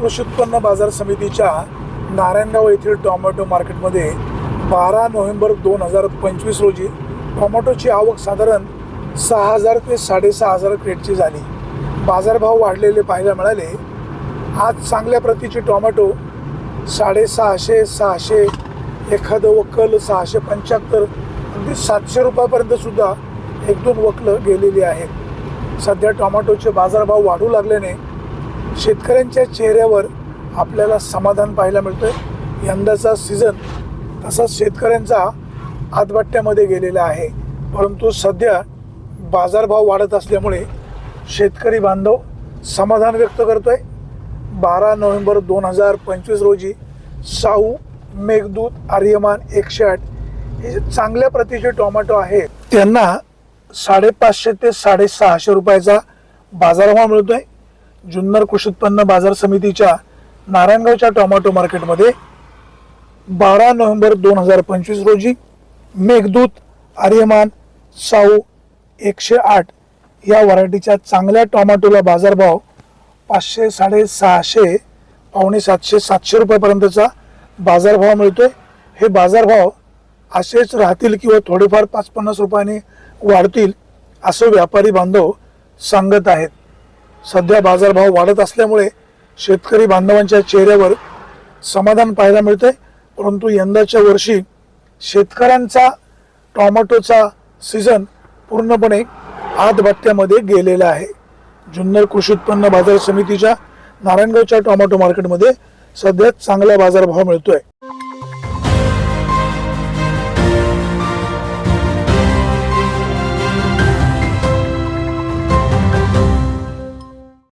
कृषी उत्पन्न बाजार समितीच्या नारायणगाव येथील टोमॅटो मार्केटमध्ये बारा नोव्हेंबर दोन हजार पंचवीस रोजी टोमॅटोची आवक साधारण सहा हजार ते साडेसहा हजार क्रेटची झाली. बाजारभाव वाढलेले पाहायला मिळाले. आज चांगल्या प्रतीचे टोमॅटो साडेसहाशे सहाशे एखादं वक्कल सहाशे पंच्याहत्तर अगदी सातशे रुपयापर्यंत सुद्धा एक दोन वकलं गेलेली आहेत. सध्या टोमॅटोचे बाजारभाव वाढू लागल्याने शेतकऱ्यांच्या चेहऱ्यावर आपल्याला समाधान पाहायला मिळतं यंदाचा सीझन तसाच शेतकऱ्यांचा आतबट्ट्यामध्ये गेलेला आहे. परंतु सध्या बाजारभाव वाढत असल्यामुळे शेतकरी बांधव समाधान व्यक्त करतो आहे बारा नोव्हेंबर दोन हजार पंचवीस रोजी साऊ मेघदूत आर्यमान एकशे आठ हे चांगल्या प्रतीचे टोमॅटो आहेत त्यांना साडेपाचशे ते साडेसहाशे रुपयाचा बाजारभाव आहे जुन्नर कृषी उत्पन्न बाजार समितीच्या नारायणगावच्या टोमॅटो मार्केटमध्ये बारा नोव्हेंबर दोन हजार पंचवीस रोजी मेघदूत आर्यमान साऊ एकशे आठ या व्हरायटीच्या चांगल्या टोमॅटोला बाजारभाव पाचशे साडेसहाशे पावणे सातशे सातशे रुपयापर्यंतचा बाजारभाव मिळतो हे बाजारभाव असेच राहतील किंवा थोडेफार पाच पन्नास रुपयाने वाढतील असं व्यापारी बांधव सांगत आहेत. सध्या बाजारभाव वाढत असल्यामुळे शेतकरी बांधवांच्या चेहऱ्यावर समाधान पाहायला मिळते परंतु यंदाच्या वर्षी शेतकऱ्यांचा टोमॅटोचा सीझन पूर्णपणे आतबत्त्यामध्ये गेलेला आहे. जुन्नर कृषी उत्पन्न बाजार समितीच्या नारायणगावच्या टोमॅटो मार्केटमध्ये सध्या चांगला बाजारभाव मिळतोय.